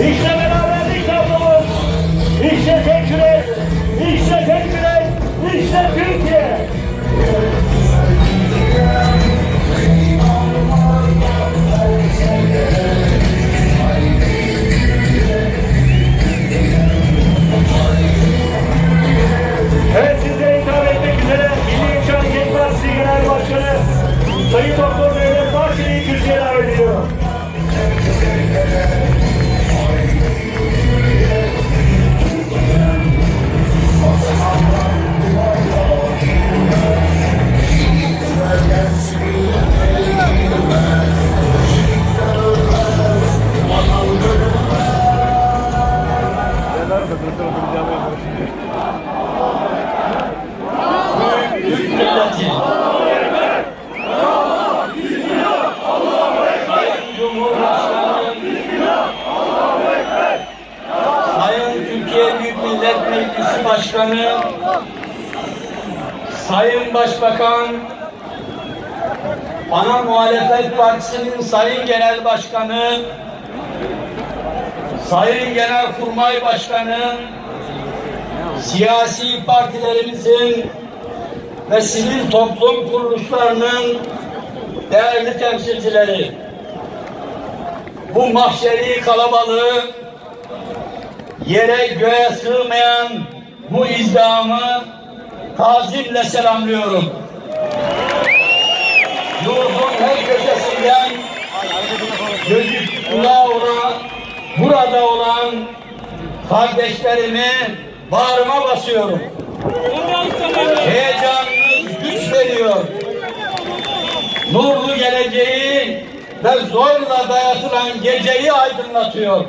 İşte beraberlik tablomuz. İşte tekrar. İşte tekrar. İşte Türkiye. Sayın Türkiye Büyük Millet Meclisi Başkanı, Sayın Başbakan, Ana Muhalefet Partisi'nin Sayın Genel Başkanı, Sayın Genelkurmay Başkanı, siyasi partilerimizin ve sivil toplum kuruluşlarının değerli temsilcileri, bu mahşeri kalabalığı yere göğe sığmayan bu izdihamı tazimle selamlıyorum. Yurdun her köşesinden gözü kulağı olan, burada olan kardeşlerimi bağrıma basıyorum. Heyecanınız güç veriyor. Nurlu geleceği ve zorla dayatılan geceyi aydınlatıyor.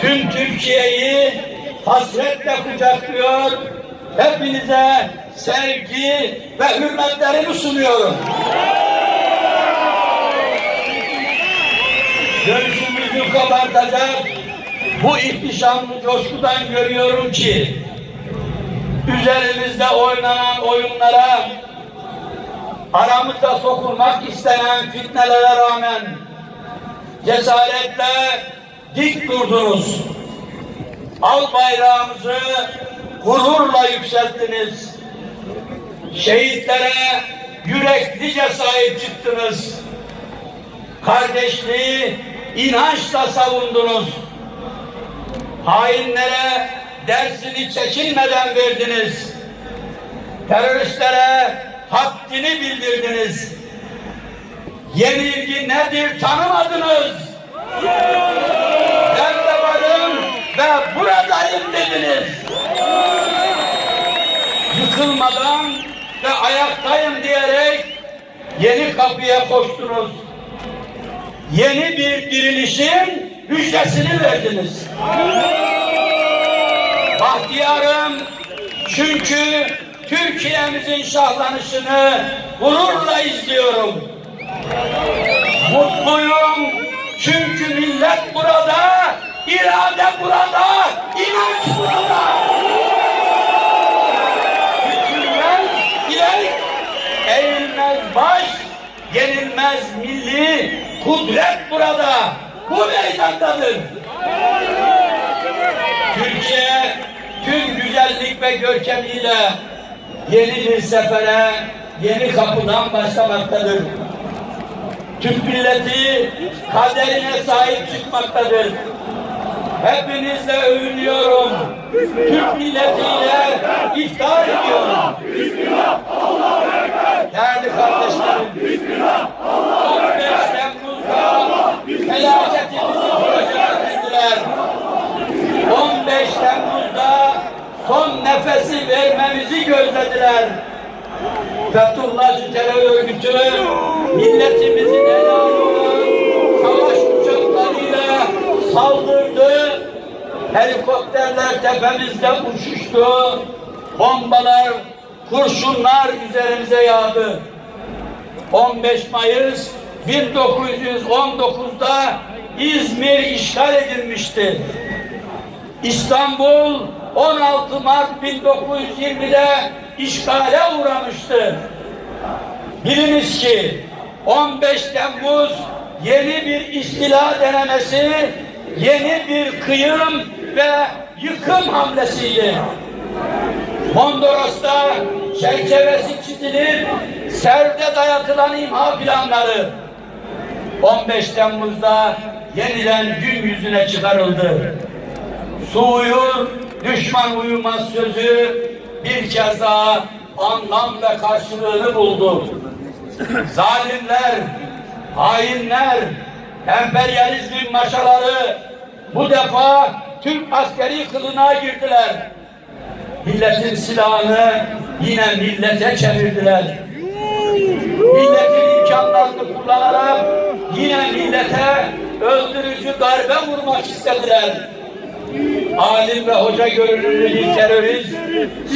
Tüm Türkiye'yi hasretle kucaklıyor. Hepinize sevgi ve hürmetlerimi sunuyorum. Göğsümüzü kabartacak bu ihtişamlı coşkudan görüyorum ki üzerimizde oynanan oyunlara aramıza sokulmak istenen fitnelere rağmen cesaretle dik durdunuz. Al bayrağımızı gururla yükselttiniz. Şehitlere yüreklice sahip çıktınız. Kardeşliği inançla savundunuz. Hainlere dersini çekinmeden verdiniz. Teröristlere haddini bildirdiniz. Yenilgi nedir tanımadınız. Ben de varım ve buradayım dediniz. Yıkılmadan ve ayaktayım diyerek yeni kapıya koştunuz. Yeni bir dirilişin müjdesini verdiniz. Bahtiyarım çünkü Türkiye'mizin şahlanışını gururla izliyorum. Mutluyum çünkü millet burada, irade burada, inanç burada. Bükülmez bilek, eğilmez baş, yenilmez milli kudret burada. Bu meydandadır. Türkiye tüm güzellik ve görkemiyle yeni bir sefere, yeni kapıdan başlamaktadır. Türk milleti kaderine sahip çıkmaktadır. Hepinizle övünüyorum. Türk milletiyle iftihar ediyorum. Değerli kardeşlerim, 15 Temmuz'da felaketimizi projelendirdiler. 15 Temmuz'da son nefesi vermemizi gözlediler. Fethullahçı terör örgütü milletimizin helalını savaş uçaklarıyla saldırdı. Helikopterler tepemizde uçuştu. Bombalar, kurşunlar üzerimize yağdı. 15 Mayıs 1919'da İzmir işgal edilmişti. İstanbul 16 Mart 1920'de işgale uğramıştı. Biliniz ki 15 Temmuz yeni bir istila denemesi, yeni bir kıyım ve yıkım hamlesiydi. Mondros'ta çerçevesi çizilip serde dayatılan imha planları 15 Temmuz'da yeniden gün yüzüne çıkarıldı. Su uyur, düşman uyumaz sözü bir kez daha anlam ve karşılığını buldu. Zalimler, hainler, emperyalizmin maşaları bu defa Türk askeri kılına girdiler. Milletin silahını yine millete çevirdiler. Milletin imkanlarını kullanarak yine millete öldürücü darbe vurmak istediler. Alim ve hoca görünümlü bir terörist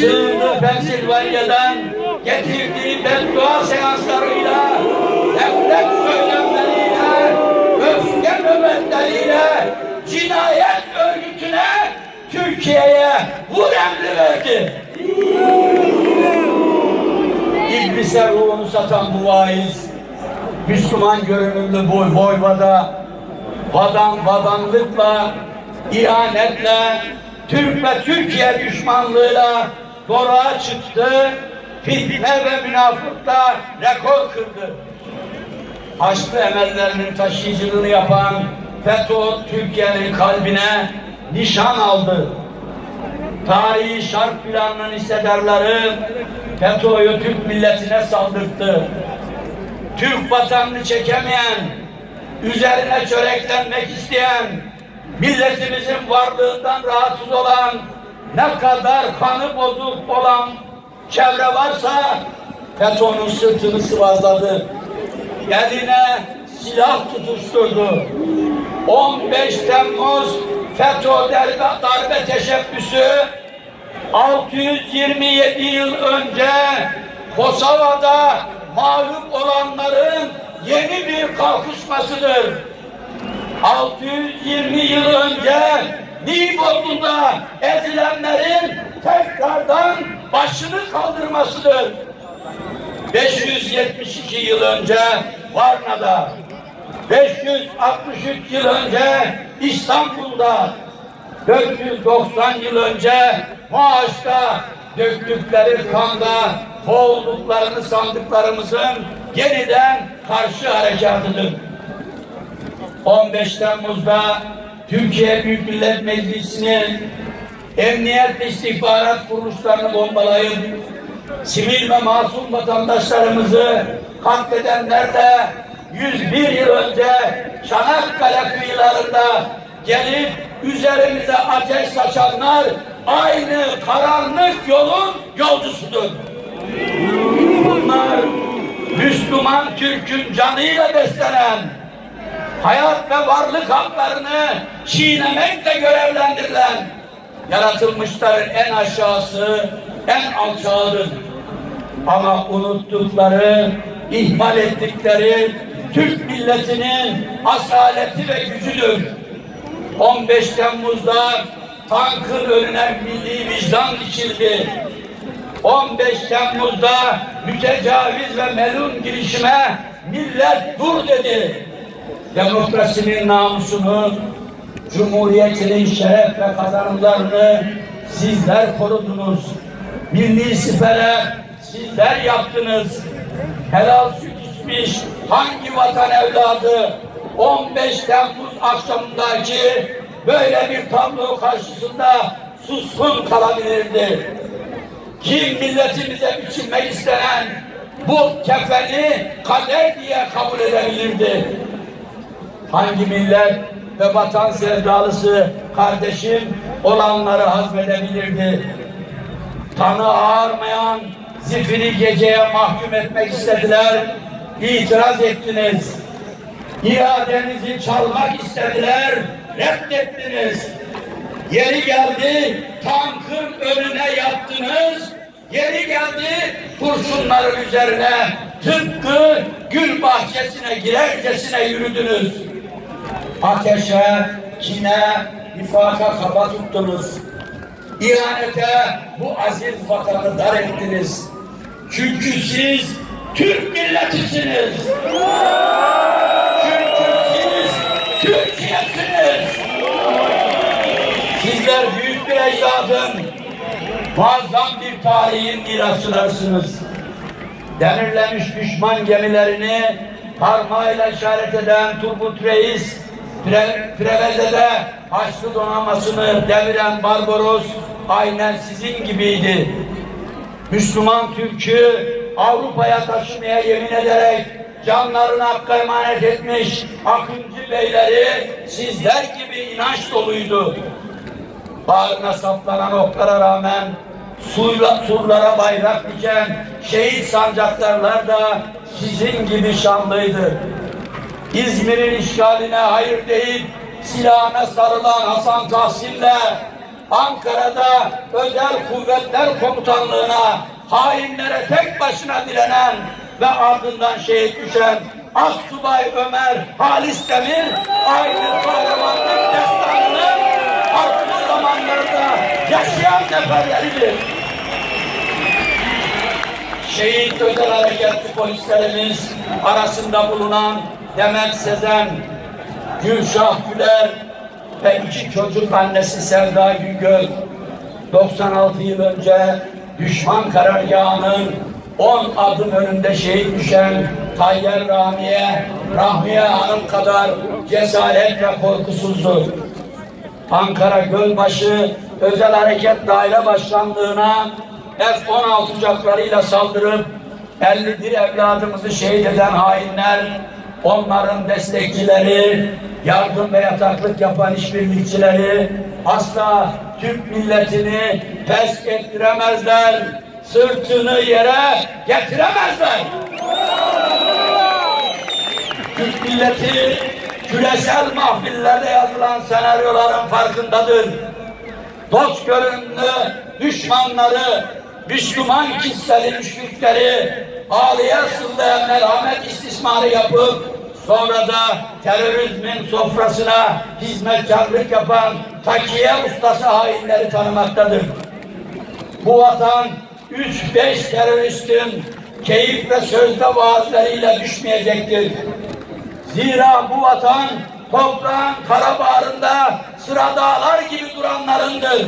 sığındığı Pensilvanya'dan getirdiği beddua seanslarıyla nefret söylemleriyle öfke nöbetleriyle cinayet örgütüne Türkiye'ye vur emri verdi. İblise ruhunu satan bu vaiz, Müslüman görünümlü boy boyvada, vadan vadanlıkla, ihanetle, Türk ve Türkiye düşmanlığıyla doruğa çıktı, fitne ve münafıkla rekor kırdı. Haçlı emellerinin taşıyıcılığını yapan FETÖ Türkiye'nin kalbine nişan aldı. Tarihi şark planının hissedarları FETÖ'yü Türk milletine saldırttı. Türk vatanını çekemeyen, üzerine çöreklenmek isteyen, milletimizin varlığından rahatsız olan, ne kadar kanı bozuk olan çevre varsa FETÖ'nün sırtını sıvazladı. Eline silah tutuşturdu. 15 Temmuz FETÖ darbe, darbe teşebbüsü 627 yıl önce Kosova'da mağlup olanların yeni bir kalkışmasıdır. 620 yıl önce Nibolu'da ezilenlerin tekrardan başını kaldırmasıdır. 572 yıl önce Varna'da, 563 yıl önce İstanbul'da, 490 yıl önce Maaş'ta döktükleri kanda boğulduklarını sandıklarımızın yeniden karşı harekatıdır. 15 Temmuz'da Türkiye Büyük Millet Meclisi'ni emniyet istihbarat kuruluşlarını bombalayıp sivil ve masum vatandaşlarımızı katledenlerle 101 yıl önce Çanakkale kıyılarında gelip üzerimize ateş saçanlar aynı karanlık yolun yolcusudur. Bunlar Müslüman Türk'ün canıyla beslenen, hayat ve varlık haklarını çiğnemekle görevlendirilen, yaratılmışların en aşağısı, en alçağıdır. Ama unuttukları, ihmal ettikleri Türk milletinin asaleti ve gücüdür. 15 Temmuz'da tankın önüne milli vicdan dikildi. 15 Temmuz'da mütecaviz ve melun girişime millet dur dedi. Demokrasinin namusunu, Cumhuriyetinin şeref ve kazanımlarını sizler korudunuz. Milli sipere sizler yaptınız. Helal süt içmiş hangi vatan evladı 15 Temmuz akşamındaki böyle bir tablo karşısında suskun kalabilirdi? Kim milletimize biçilmek istenen bu kefeni kader diye kabul edebilirdi? Hangi millet ve vatan sevdalısı kardeşim olanları hazmedebilirdi? Kanı ağarmayan zifiri geceye mahkum etmek istediler. İtiraz ettiniz. İadenizi çalmak istediler. Reddettiniz. Yeri geldi tankın önüne yattınız. Yeri geldi kurşunların üzerine tıpkı gül bahçesine girercesine yürüdünüz. Ateşe, kine, nifaka kafa tuttunuz. İhanete bu aziz vatanı dar ettiniz. Çünkü siz Türk milletisiniz. Çünkü siz Türkiye'siniz. Sizler büyük bir ecdadın, muazzam bir tarihin mirasçılarısınız. Demirlemiş düşman gemilerini parmağıyla işaret eden Turgut Reis, Pre Preveze'de Haçlı donanmasını deviren Barbaros aynen sizin gibiydi. Müslüman Türk'ü Avrupa'ya taşımaya yemin ederek canlarını hakka emanet etmiş Akıncı beyleri sizler gibi inanç doluydu. Bağrına saplanan oklara rağmen suyla, surlara bayrak diken şehit sancaktarlar da sizin gibi şanlıydı. İzmir'in işgaline hayır deyip silahına sarılan Hasan Tahsin'le Ankara'da özel kuvvetler komutanlığına hainlere tek başına direnen ve ardından şehit düşen Assubay Ömer Halis Demir aynı kahramanlık destanını farklı zamanlarda yaşayan neferleridir. Şehit özel hareketli polislerimiz arasında bulunan Demet Sezen, Gülşah Güler ve iki çocuk annesi Sevda Güngör 96 yıl önce düşman karargahının 10 adım önünde şehit düşen Tayyar Ramiye, Rahmiye Hanım kadar cesaret ve korkusuzdu. Ankara Gölbaşı Özel Hareket Daire Başkanlığı'na F-16 uçaklarıyla saldırıp 51 evladımızı şehit eden hainler, onların destekçileri, yardım ve yataklık yapan işbirlikçileri asla Türk milletini pes ettiremezler, sırtını yere getiremezler. Türk milleti küresel mahfillerde yazılan senaryoların farkındadır. Dost görünümlü düşmanları, Müslüman kişileri, müşrikleri ağlıya sızlayan merhamet istismarı yapıp sonra da terörizmin sofrasına hizmetkarlık yapan takiye ustası hainleri tanımaktadır. Bu vatan 3-5 teröristin keyif ve sözde vaazlarıyla düşmeyecektir. Zira bu vatan toprağın kara bağrında sıra dağlar gibi duranlarındır.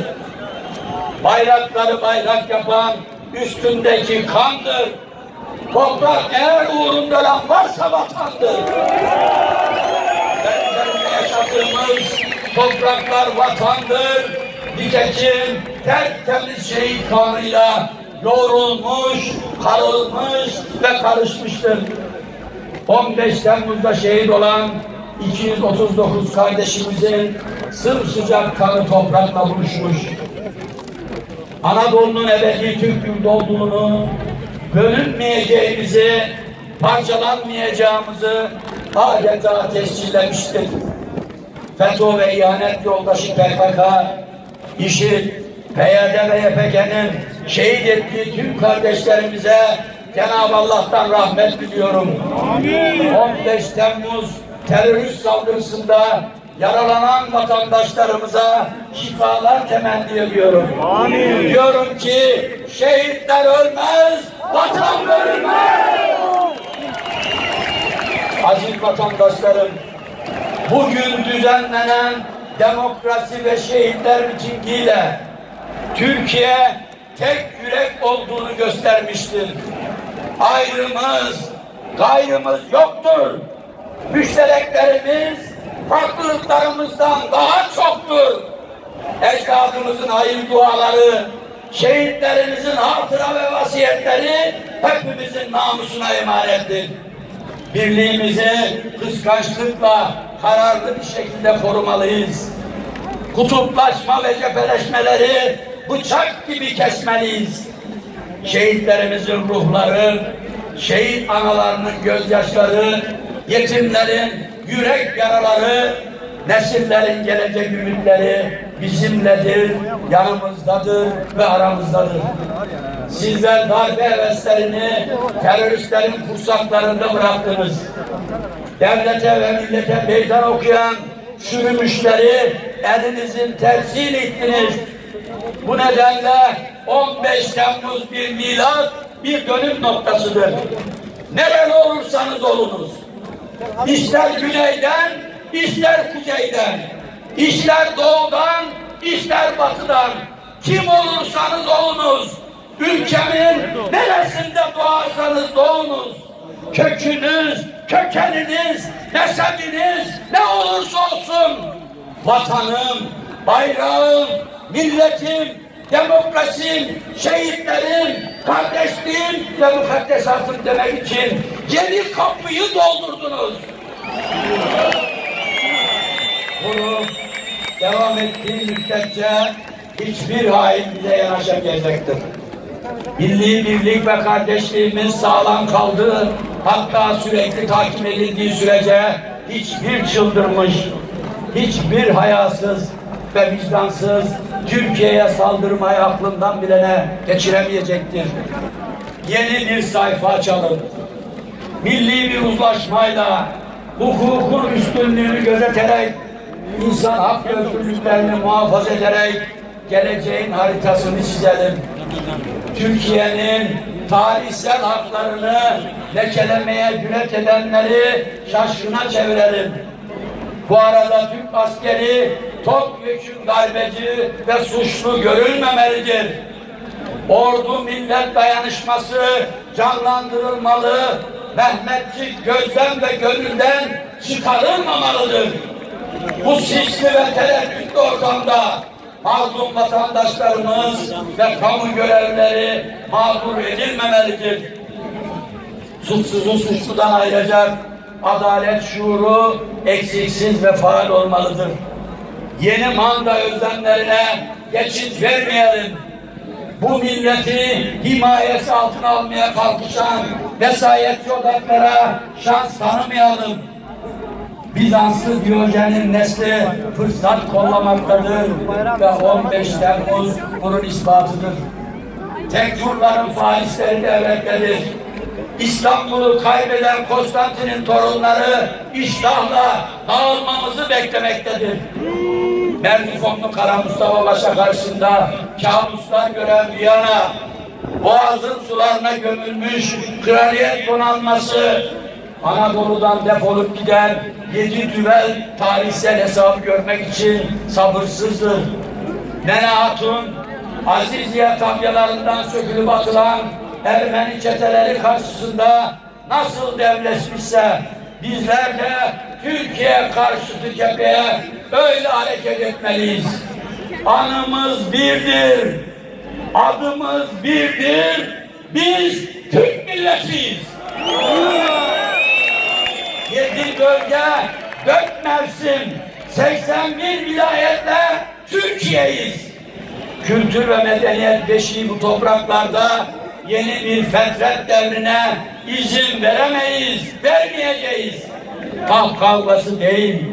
Bayrakları bayrak yapan üstündeki kandır. Toprak eğer uğrunda ölen varsa vatandır. Üzerinde yaşadığımız topraklar vatandır. Nitekim tertemiz şehit kanıyla yoğrulmuş, karılmış ve karışmıştır. 15 Temmuz'da şehit olan 239 kardeşimizin sımsıcak kanı toprakla buluşmuş. Anadolu'nun ebedi Türk yurdu olduğunu, bölünmeyeceğimizi, parçalanmayacağımızı adeta tescillemiştir. FETÖ ve ihanet yoldaşı PKK, IŞİD, PYD ve YPG'nin şehit ettiği tüm kardeşlerimize Cenab-ı Allah'tan rahmet diliyorum. 15 Temmuz terörist saldırısında yaralanan vatandaşlarımıza şifalar temenni ediyorum. Diyorum ki şehitler ölmez, vatan ölmez. Aziz vatandaşlarım, bugün düzenlenen demokrasi ve şehitler mitingiyle Türkiye tek yürek olduğunu göstermiştir. Ayrımız, gayrımız yoktur. Müştereklerimiz farklılıklarımızdan daha çoktur. Ecdadımızın hayır duaları, şehitlerimizin hatıra ve vasiyetleri hepimizin namusuna emanettir. Birliğimizi kıskançlıkla kararlı bir şekilde korumalıyız. Kutuplaşma ve cepheleşmeleri bıçak gibi kesmeliyiz. Şehitlerimizin ruhları, şehit analarının gözyaşları, yetimlerin yürek yaraları, nesillerin gelecek ümitleri bizimledir, yanımızdadır ve aramızdadır. Sizler darbe heveslerini teröristlerin kursaklarında bıraktınız. Devlete ve millete meydan okuyan çürümüşleri elinizin tersiyle ittiniz. Bu nedenle 15 Temmuz bir milat, bir dönüm noktasıdır. Nereli olursanız olunuz. İster güneyden, ister kuzeyden, ister doğudan, ister batıdan, kim olursanız olunuz, ülkemin neresinde doğarsanız doğunuz, kökünüz, kökeniniz, nesebiniz ne olursa olsun, vatanım, bayrağım, milletim, demokrasim, şehitlerim, kardeşliğim ve mukaddesatım demek için yeni kapıyı doldurdunuz. Bunu devam ettiği müddetçe hiçbir hain bize yanaşamayacaktır. Milli birlik ve kardeşliğimiz sağlam kaldı. Hatta sürekli takip edildiği sürece hiçbir çıldırmış, hiçbir hayasız ve vicdansız Türkiye'ye saldırmayı aklından bilene geçiremeyecektir. Yeni bir sayfa açalım. Milli bir uzlaşmayla hukukun üstünlüğünü gözeterek insan hak ve özgürlüklerini muhafaza ederek geleceğin haritasını çizelim. Türkiye'nin tarihsel haklarını lekelemeye cüret edenleri şaşkına çevirelim. Bu arada Türk askeri topyekun darbeci ve suçlu görülmemelidir. Ordu millet dayanışması canlandırılmalı, Mehmetçik gözden ve gönülden çıkarılmamalıdır. Bu sisli ve tereddütlü ortamda mazlum vatandaşlarımız ve kamu görevlileri mağdur edilmemelidir. Suçsuzu suçludan ayıracak adalet şuuru eksiksiz ve faal olmalıdır. Yeni manda özlemlerine geçit vermeyelim. Bu milleti himayesi altına almaya kalkışan vesayetçi odaklara şans tanımayalım. Bizanslı Diyojen'in nesli fırsat kollamaktadır ve 15 Temmuz bunun ispatıdır. Tekfurların faizleri devletleri, İstanbul'u kaybeden Konstantin'in torunları iştahla dağılmamızı beklemektedir. Merdifonlu Kara Mustafa Paşa karşısında kabuslar gören Viyana, Boğaz'ın sularına gömülmüş kraliyet donanması, Anadolu'dan defolup giden yedi düvel tarihsel hesabı görmek için sabırsızdır. Nene Hatun, Aziziye tabyalarından sökülüp atılan Ermeni çeteleri karşısında nasıl devleşmişse bizler de Türkiye karşıtı cepheye öyle hareket etmeliyiz. Anımız birdir, adımız birdir, biz Türk milletiyiz. Yedi bölge, dört mevsim, 81 vilayetle Türkiye'yiz. Kültür ve medeniyet beşiği bu topraklarda yeni bir fetret devrine izin veremeyiz, vermeyeceğiz. Taht kavgası değil,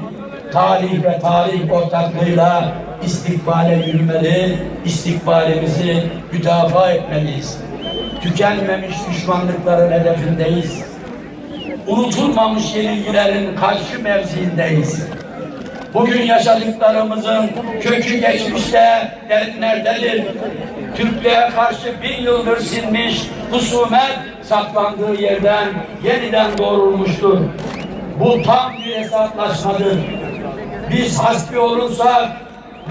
tarih ve tarih ortaklığıyla istikbale yürümeli, istikbalimizi müdafaa etmeliyiz. Tükenmemiş düşmanlıkların hedefindeyiz. Unutulmamış yenilgilerin karşı mevziindeyiz. Bugün yaşadıklarımızın kökü geçmişte derinlerdedir. Türklüğe karşı bin yıldır sinmiş husumet saklandığı yerden yeniden doğrulmuştur. Bu tam bir hesaplaşmadır. Biz hasbi olursak,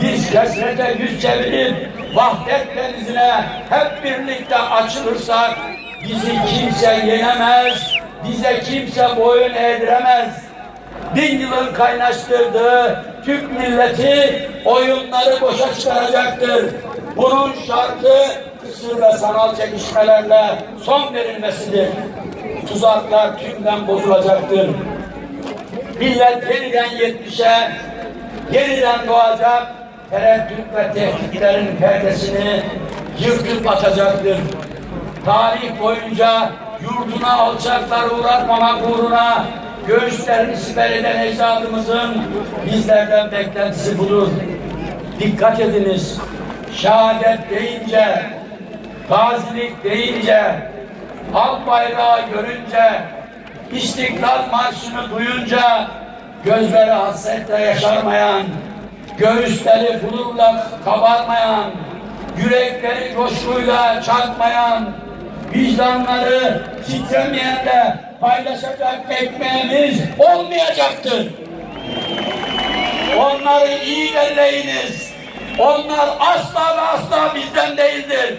biz kesrete yüz çevirip vahdet denizine hep birlikte açılırsak bizi kimse yenemez, bize kimse boyun eğdiremez bin yılın kaynaştırdığı Türk milleti oyunları boşa çıkaracaktır. Bunun şartı kısır ve sanal çekişmelerle son verilmesidir. Tuzaklar tümden bozulacaktır. Millet yeniden yetmişe, yeniden doğacak, tereddüt ve tehditlerin perdesini yırtıp atacaktır. Tarih boyunca yurduna alçaklar uğratmamak uğruna göğüslerini siper eden ecdadımızın bizlerden beklentisi budur. Dikkat ediniz. Şehadet deyince, gazilik deyince, halk bayrağı görünce, İstiklal Marşı'nı duyunca gözleri hasretle yaşarmayan, göğüsleri gururla kabarmayan, yürekleri coşkuyla çarpmayan, vicdanları titremeyenle paylaşacak ekmeğimiz olmayacaktır. Onları iyi belleğiniz. Onlar asla ve asla bizden değildir.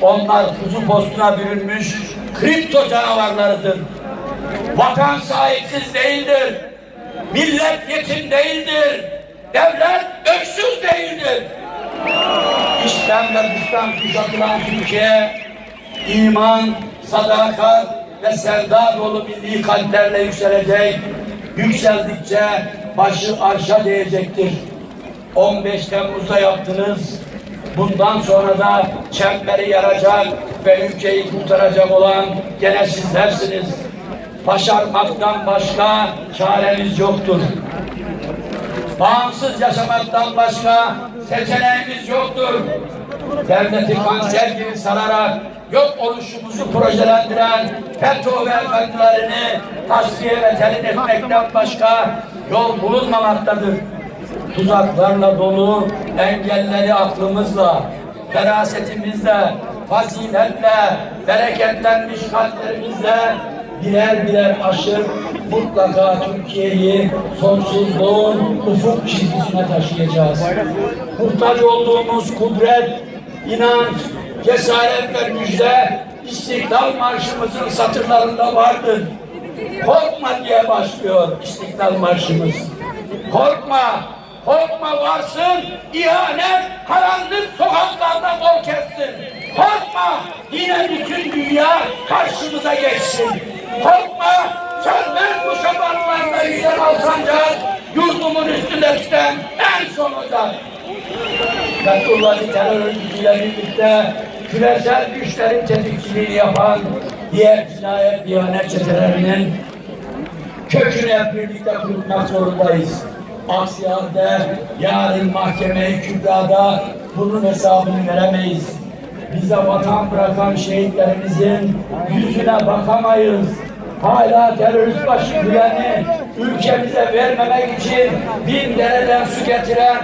Onlar kuzu postuna bürünmüş kripto canavarlarıdır. Vatan sahipsiz değildir. Millet yetim değildir. Devlet öksüz değildir. İşten ve dıştan kuşatılan Türkiye, iman, sadakat ve sevda dolu milli kalplerle yükselecek. Yükseldikçe başı arşa değecektir. 15 Temmuz'da yaptınız. Bundan sonra da çemberi yaracak ve ülkeyi kurtaracak olan gene sizlersiniz. Başarmaktan başka çaremiz yoktur. Bağımsız yaşamaktan başka seçeneğimiz yoktur. Devleti kanser gibi sararak yok oluşumuzu projelendiren FETÖ ve efendilerini tasfiye ve telin etmekten başka yol bulunmamaktadır. Tuzaklarla dolu engelleri aklımızla, ferasetimizle, faziletle, bereketlenmiş kalplerimizle birer birer aşıp mutlaka Türkiye'yi sonsuzluğun ufuk çizgisine taşıyacağız. Muhtaç olduğumuz kudret, inanç, cesaret ve müjde İstiklal Marşımızın satırlarında vardır. Korkma diye başlıyor İstiklal Marşımız. Korkma, korkma varsın, ihanet karanlık sokaklarda bol kessin. Korkma, yine bütün dünya karşımıza geçsin. Korkma, sönmez bu şabanlarda yüzen alsancak, yurdumun üstünde tüten en son ocak. Fethullah'ı terör örgütüyle birlikte küresel güçlerin tetikçiliğini yapan diğer cinayet diyanet çetelerinin kökünü hep birlikte kurutmak zorundayız. Aksi halde yarın mahkeme-i kübrada bunun hesabını veremeyiz. Bize vatan bırakan şehitlerimizin yüzüne bakamayız. Hala terörist başı güveni ülkemize vermemek için bin dereden su getiren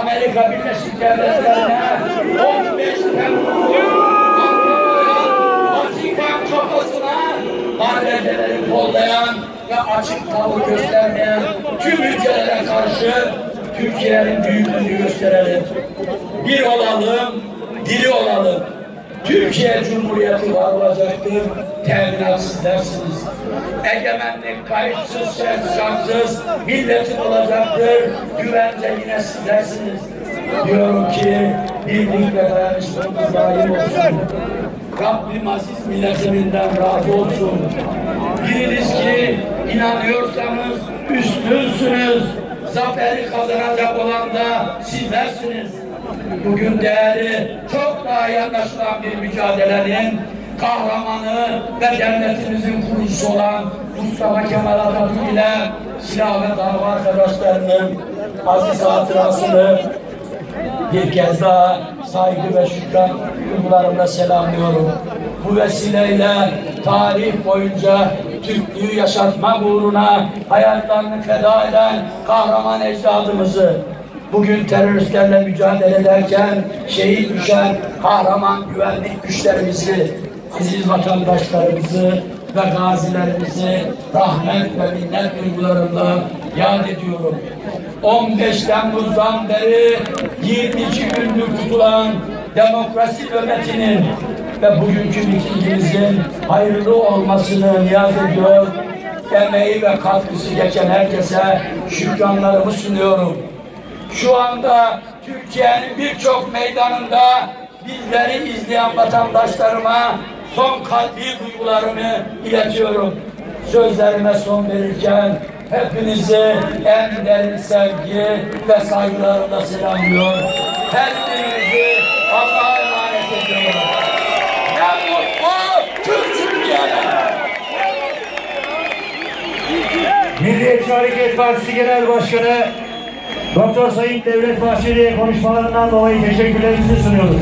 Amerika Birleşik Devletleri'ne 15 Temmuz'u Vatikan kafasına ABD'leri kollayan ve açık tavır göstermeyen tüm ülkelere karşı Türkiye'nin büyüklüğünü gösterelim. Bir olalım, diri olalım. Türkiye Cumhuriyeti var olacaktır, teminat sizlersiniz. Egemenlik kayıtsız, şartsız milletin olacaktır, güvence yine sizlersiniz. Diyorum ki birlik ve dayanışmamız daim olsun. Rabbim aziz milletinden razı olsun. Biliniz ki inanıyorsanız üstünsünüz. Zaferi kazanacak olan da sizlersiniz. Bugün değeri çok daha iyi anlaşılan bir mücadelenin kahramanı ve devletimizin kurucusu olan Mustafa Kemal Atatürk ile silah ve dava arkadaşlarının aziz hatırasını bir kez daha saygı ve şükran duygularımla selamlıyorum. Bu vesileyle tarih boyunca Türklüğü yaşatma uğruna hayatlarını feda eden kahraman ecdadımızı bugün teröristlerle mücadele ederken şehit düşen kahraman güvenlik güçlerimizi, aziz vatandaşlarımızı ve gazilerimizi rahmet ve minnet duygularımla yad ediyorum. 15 Temmuz'dan beri 22 gündür tutulan demokrasi nöbetinin ve bugünkü mitingimizin hayırlı olmasını niyaz ediyor. Emeği ve katkısı geçen herkese şükranlarımı sunuyorum. Şu anda Türkiye'nin birçok meydanında bizleri izleyen vatandaşlarıma son kalbi duygularımı iletiyorum. Sözlerime son verirken hepinizi en derin sevgi ve saygılarımla selamlıyor. Her birinizi Allah'a emanet ediyorum. Milliyetçi Hareket Partisi Genel Başkanı Doktor Sayın Devlet Bahçeli'ye konuşmalarından dolayı teşekkürlerimizi sunuyoruz.